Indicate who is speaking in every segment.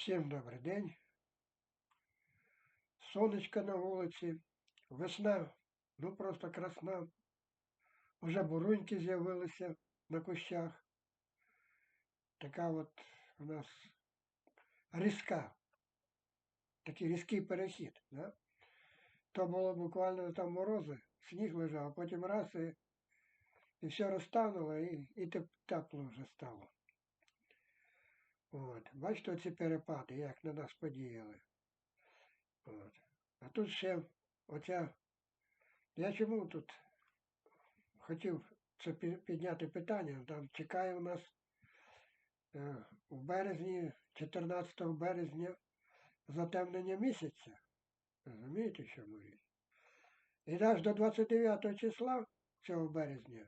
Speaker 1: Всім добрий день. Сонечко на вулиці. Весна, ну просто красна. Уже буруньки з'явилися на кущах. Така от у нас різка. Такий різкий перехід. Да? То було буквально там морози, сніг лежав, а потім раз і, і все розтануло, і, і тепло вже стало. От. Бачите оці перепади, як на нас подіяли. От. А тут ще оця. Я чому тут хотів це підняти питання. Там чекає у нас е, у березні, 14 березня, затемнення місяця. Розумієте, що мовить? І аж до 29 числа цього березня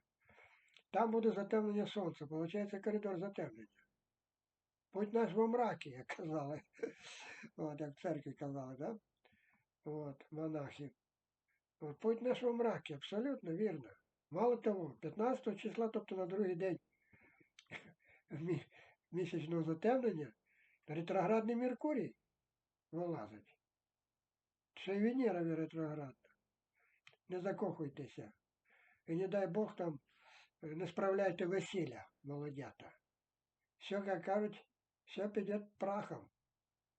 Speaker 1: там буде затемнення сонця. Получається коридор затемнення. Путь наш во мракі, як казали. От, як в церкві казали, да? От, монахи. От, путь наш во мракі, абсолютно вірно. Мало того, 15 числа, тобто на другий день мі- місячного затемнення, ретроградний Меркурій вилазить. Ще й Венера ретроградна. Не закохуйтеся. І не дай Бог там е, не справляйте весілля, молодята. Все, как кажуть, все піде прахом.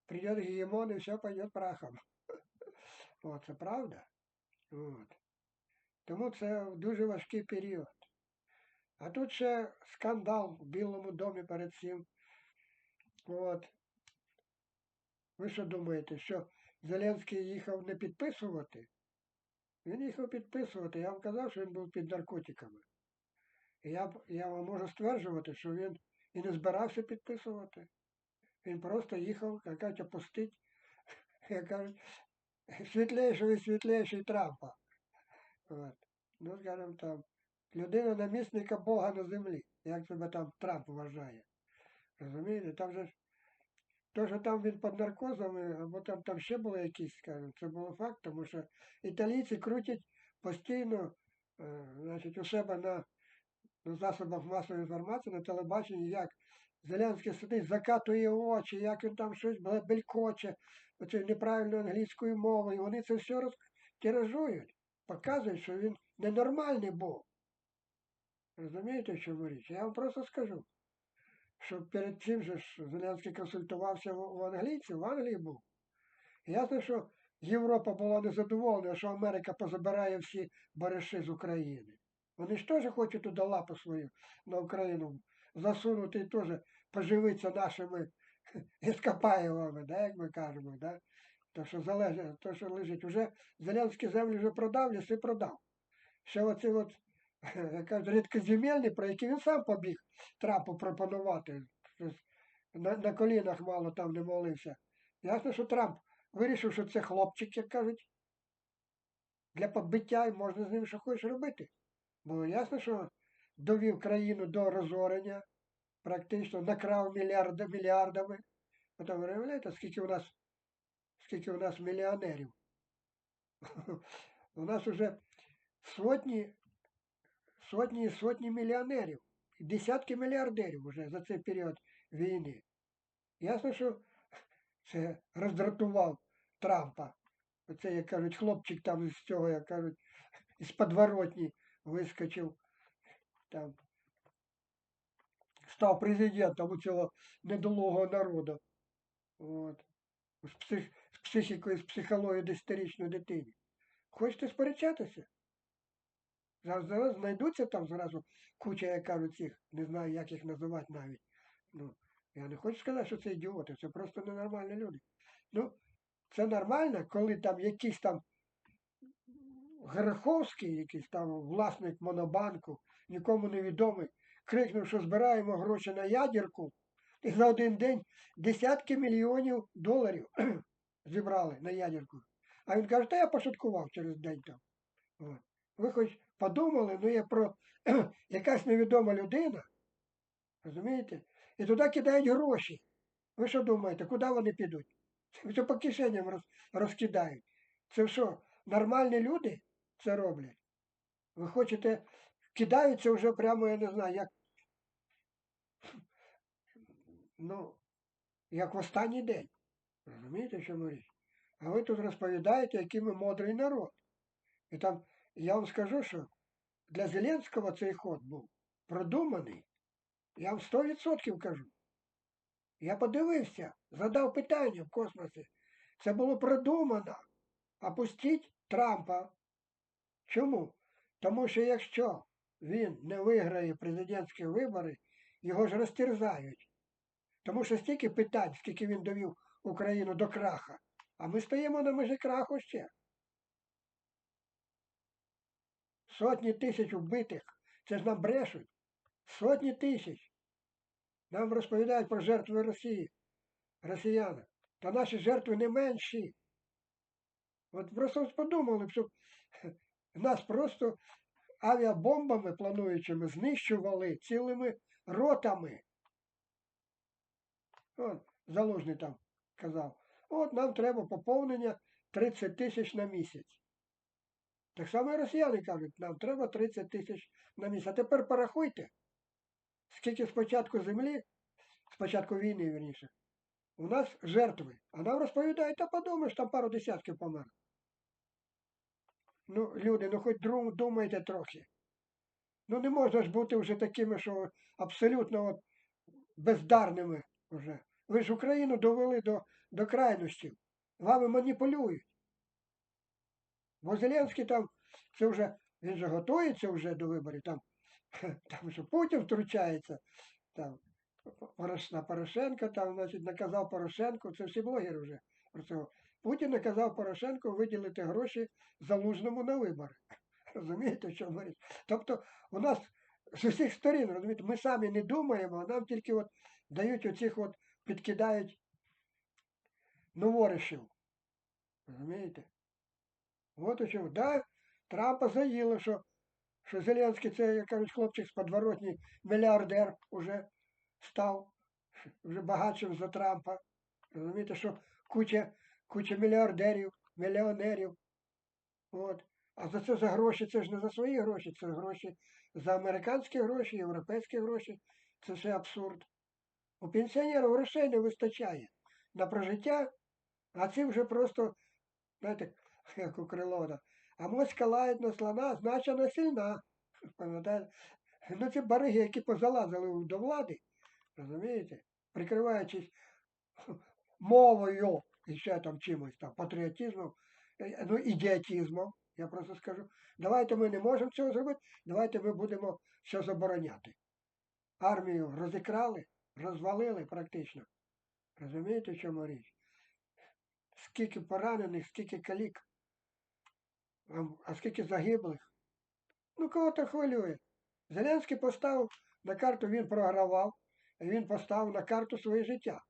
Speaker 1: Придет гегемон і все пойде прахом. От, це правда. От. Тому це дуже важкий період. А тут ще скандал в Білому домі перед цим. От. Ви що думаєте, що Зеленський їхав не підписувати? Він їхав підписувати. Я вам казав, що він був під наркотиками. І я, я вам можу стверджувати, що він і не збирався підписувати. Він просто їхав, як кажуть, опустить, як кажуть, світлейшого і світлейший Трампа. От. Ну, скажімо там, людина намісника Бога на землі, як себе там Трамп вважає. Розумієте? Там же ж то, що там він під наркозами, або там, там ще були якісь, скажімо, це було факт, тому що італійці крутять постійно, е, значить, у себе на, на засобах масової інформації, на телебаченні, як Зеленський сидить, закатує очі, як він там щось бе- белькоче, оцею неправильною англійською мовою. Вони це все розтиражують, показують, що він ненормальний був. Розумієте, що говорю? Я вам просто скажу, що перед цим же Зеленський консультувався в англійців, в Англії був. Ясно, що Європа була незадоволена, що Америка позабирає всі бариші з України. Вони ж теж хочуть туди лапу свою на Україну засунути і теж поживитися нашими ескапаєвами, да, як ми кажемо. Да? То, що залежить, то, що лежить. Уже Зеленський землю вже продав, ліси продав. Ще оці от, кажуть, рідкоземельні, про які він сам побіг Трампу пропонувати. На, на колінах мало там не молився. Ясно, що Трамп вирішив, що це хлопчик, як кажуть, для побиття можна з ним що хочеш робити. Бо ясно, що довів країну до розорення, практично накрав мільярди, мільярдами. Потім ви уявляєте, скільки у нас, скільки у нас мільйонерів. У нас вже сотні, сотні і сотні мільйонерів, десятки мільярдерів вже за цей період війни. Ясно, що це роздратував Трампа. Оце, як кажуть, хлопчик там з цього, як кажуть, із подворотні вискочив, там, став президентом у цього недолугого народу. От. З, псих, з психікою, з психологією десятирічної дитини. Хочете сперечатися? Зараз, зараз знайдуться там зразу куча, як кажуть, цих, не знаю, як їх називати навіть. Ну, я не хочу сказати, що це ідіоти, це просто ненормальні люди. Ну, це нормально, коли там якийсь там Греховський, якийсь там власник монобанку, нікому невідомий, крикнув, що збираємо гроші на ядерку, і за один день десятки мільйонів доларів зібрали на ядерку. А він каже, та я пошуткував через день там. Ви хоч подумали, ну є про якась невідома людина, розумієте? І туди кидають гроші. Ви що думаєте, куди вони підуть? Це по кишеням роз, розкидають. Це що, нормальні люди це роблять? Ви хочете, кидаються вже прямо, я не знаю, як. Ну, як в останній день. Розумієте, чому річ? А ви тут розповідаєте, який ми мудрий народ. І там, я вам скажу, що для Зеленського цей ход був продуманий. Я вам 100% кажу. Я подивився, задав питання в космосі. Це було продумано. Опустіть Трампа. Чому? Тому що якщо він не виграє президентські вибори, його ж розтерзають. Тому що стільки питань, скільки він довів Україну до краха, а ми стоїмо на межі краху ще. Сотні тисяч вбитих. Це ж нам брешуть. Сотні тисяч. Нам розповідають про жертви Росії, росіяни. Та наші жертви не менші. От просто подумали, що нас просто авіабомбами плануючими знищували цілими ротами. От, Залужний там казав, от нам треба поповнення 30 тисяч на місяць. Так само і росіяни кажуть, нам треба 30 тисяч на місяць. А тепер порахуйте, скільки спочатку землі, спочатку війни, вірніше, у нас жертви. А нам розповідають, та подумаєш, там пару десятків помер. Ну, люди, ну хоч думайте трохи. Ну не можна ж бути вже такими, що абсолютно от бездарними вже. Ви ж Україну довели до, до крайностів. Вами маніпулюють. Бо Зеленський там, це вже, він же готується вже до виборів, там, там що Путін втручається, там, Порошенка, там, значить, наказав Порошенку, це всі блогери вже про цього. Путін наказав Порошенку виділити гроші залужному на вибори. Розумієте, що річ? Тобто у нас з усіх сторін, розумієте, ми самі не думаємо, а нам тільки от дають оцих от, підкидають новоришів. Розумієте? От у чому. Да, Трампа заїло, що, що Зеленський це, як кажуть, хлопчик з подворотні мільярдер уже став, вже багатшим за Трампа. Розумієте, що куча, куча мільярдерів, мільйонерів. От. А за це за гроші, це ж не за свої гроші, це гроші за американські гроші, європейські гроші. Це все абсурд. У пенсіонерів грошей не вистачає на прожиття, а ці вже просто, знаєте, як у Крилона. А моська лають на слона, значить вона сильна. Пам'ятаєте? Ну ці бариги, які позалазили до влади, розумієте, прикриваючись мовою і ще там чимось там, патріотизмом, е, ну, ідіотизмом, я просто скажу. Давайте ми не можемо цього зробити, давайте ми будемо все забороняти. Армію розікрали, розвалили практично. Розумієте, в чому річ? Скільки поранених, скільки калік, а скільки загиблих. Ну, кого то хвилює? Зеленський поставив на карту, він програвав, він поставив на карту своє життя.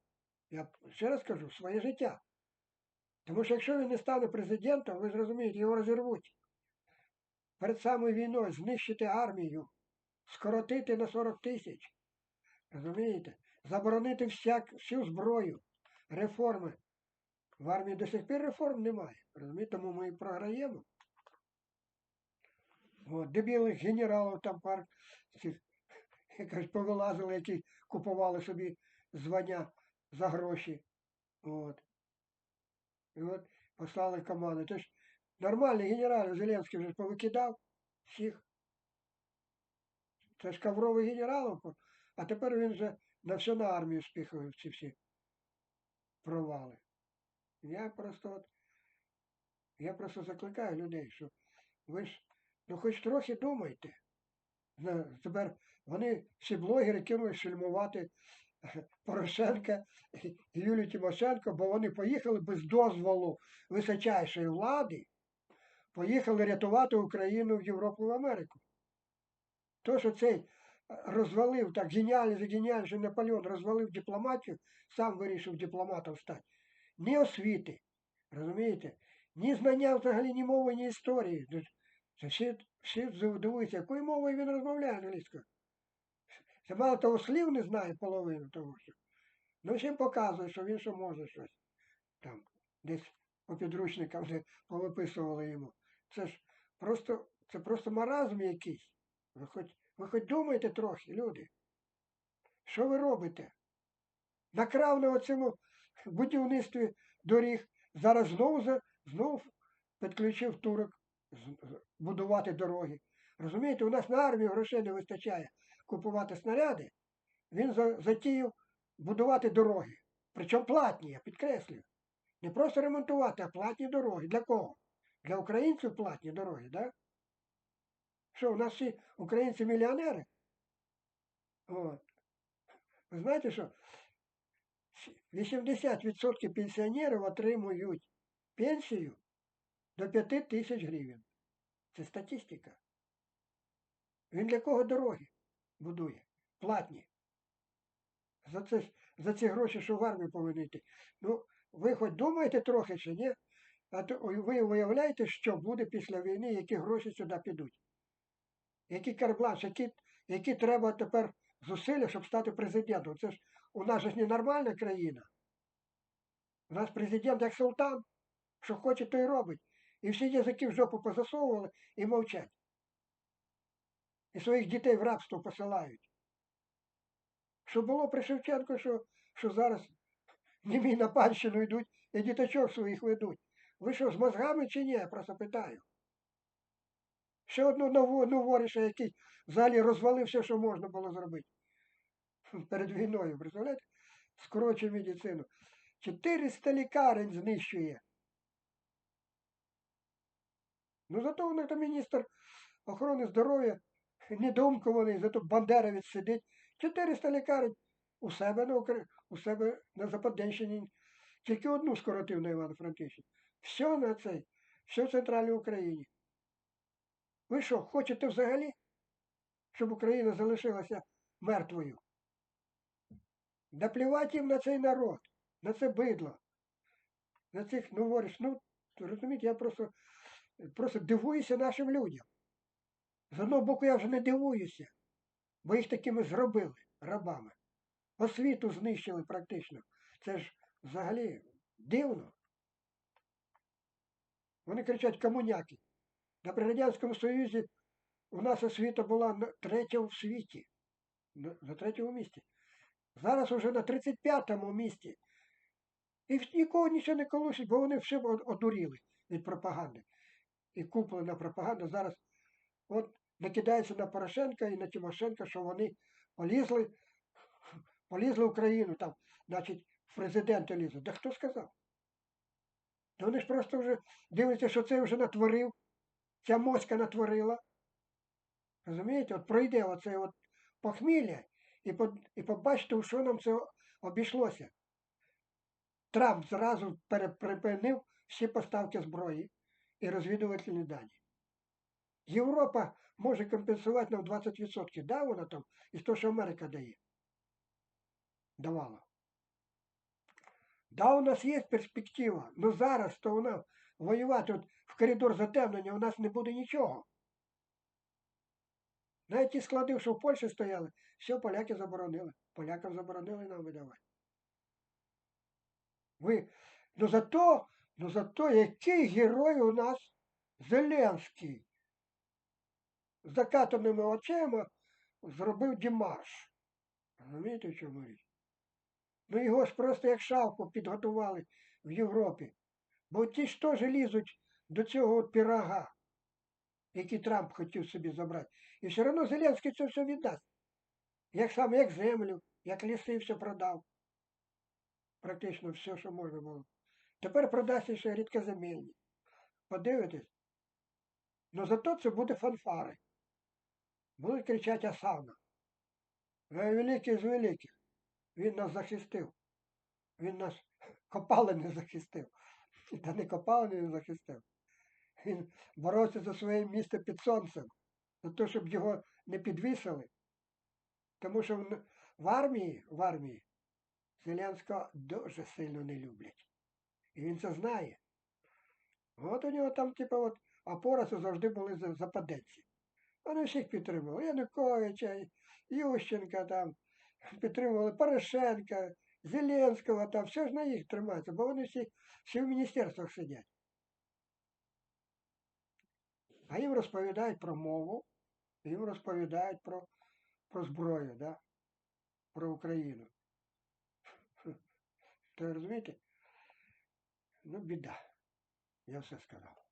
Speaker 1: Я ще раз кажу, своє життя. Тому що якщо він не стане президентом, ви зрозумієте, його розірвуть. Перед самою війною знищити армію, скоротити на 40 тисяч. Розумієте? Заборонити всяк, всю зброю, реформи. В армії до сих пір реформ немає. Розумієте, тому ми і програємо. От, дебілих генералів там цих, якось повилазили, які купували собі звання за гроші. От. І от послали команду. Тож нормальний генерал Зеленський вже повикидав всіх. Це ж ковровий генерал, а тепер він вже на всю на армію спіхає ці всі провали. Я просто от, я просто закликаю людей, що ви ж ну хоч трохи думайте. Тепер вони всі блогери кинулись фільмувати Порошенка і Юлію Тимошенко, бо вони поїхали без дозволу височайшої влади, поїхали рятувати Україну в Європу в Америку. То, що цей е, розвалив так геніальний за геніальний, Наполеон розвалив дипломатію, сам вирішив дипломатом стати. Ні освіти, розумієте? Ні знання взагалі ні мови, ні історії. Всі, всі дивуються, якою мовою він розмовляє англійською. Це мало того слів не знає половину того, що. Ну всім показує, що він що може щось. Там десь по підручникам де повиписували йому. Це ж просто, це просто маразм якийсь. Ви хоч, ви хоч думайте трохи, люди. Що ви робите? накрав на цьому будівництві доріг, зараз знову за, знову підключив турок будувати дороги. Розумієте, у нас на армію грошей не вистачає купувати снаряди. Він за- затіяв будувати дороги. Причому платні, я підкреслюю. Не просто ремонтувати, а платні дороги. Для кого? Для українців платні дороги? Да? Що, у нас всі українці мільйонери? От. Ви знаєте, що 80% пенсіонерів отримують пенсію до 5 тисяч гривень. Це статистика. Він для кого дороги будує? Платні. За, це, за ці гроші, що в армію повинні йти. Ну, ви хоч думаєте трохи чи ні? А то ви уявляєте, що буде після війни, які гроші сюди підуть? Які карбланш, які, які треба тепер зусилля, щоб стати президентом? Це ж у нас ж не нормальна країна. У нас президент як султан, що хоче, то й робить. І всі язики в жопу позасовували і мовчать. І своїх дітей в рабство посилають. Що було при Шевченку, що, що зараз німі на панщину йдуть і діточок своїх ведуть. Ви що, з мозгами чи ні? Я просто питаю. Ще одну нову, новоріша, який взагалі розвалив все, що можна було зробити. Перед війною, представляєте? Скорочує медицину. 400 лікарень знищує. Ну зато у них там міністр охорони здоров'я недоумкований, зато Бандеровець сидить. 400 лікарень у себе на Укра... у себе на Западенщині. Тільки одну скоротив на Івано-Франківщині. Все на цей, все в центральній Україні. Ви що, хочете взагалі, щоб Україна залишилася мертвою? Да плювати їм на цей народ, на це бидло, на цих новоріш. Ну, розумієте, я просто, просто дивуюся нашим людям. З одного боку, я вже не дивуюся, бо їх такими зробили рабами. Освіту знищили практично. Це ж взагалі дивно. Вони кричать комуняки. На при Радянському Союзі у нас освіта була на третьому в світі. На, третьому місці. Зараз уже на 35-му місці. І нікого нічого не колосить, бо вони все одуріли від пропаганди. І куплена пропаганда зараз от накидається на Порошенка і на Тимошенка, що вони полізли, полізли в Україну, там, значить, в президенти лізуть. Да хто сказав? Та вони ж просто вже дивляться, що це вже натворив, ця моська натворила. Розумієте, от пройде оце от похмілля і, по, і побачите, у що нам це обійшлося. Трамп зразу переприпинив всі поставки зброї і розвідувальні дані. Європа може компенсувати нам 20%. Да, вона там із того, що Америка дає. Давала. Да, у нас є перспектива, але зараз то вона воювати от в коридор затемнення у нас не буде нічого. Навіть ті склади, що в Польщі стояли, все поляки заборонили. Полякам заборонили нам видавати. Ви, ну зато, ну зато який герой у нас Зеленський. Закатаними очима зробив Дімаш. Розумієте, в чому річ? Ну його ж просто як шавку підготували в Європі. Бо ті ж теж лізуть до цього пірога, який Трамп хотів собі забрати. І все одно Зеленський це все віддасть. Як саме, як землю, як ліси все продав. Практично все, що можна було. Тепер продасть ще рідкоземельні. Подивитесь. Ну зато це буде фанфари. Будуть кричати Асана. Ви великий з великих. Він нас захистив. Він нас копали не захистив. Та не копали не захистив. Він боровся за своє місце під сонцем, за те, щоб його не підвісили. Тому що в, армії, в армії Зеленського дуже сильно не люблять. І він це знає. От у нього там, типу, от опора це завжди були за- западенці. Вони всіх підтримували. Януковича, Ющенка там, підтримували Порошенка, Зеленського там, все ж на їх тримається, бо вони всі, всі в міністерствах сидять. А їм розповідають про мову, їм розповідають про, про зброю, да? про Україну. То розумієте? Ну, біда. Я все сказав.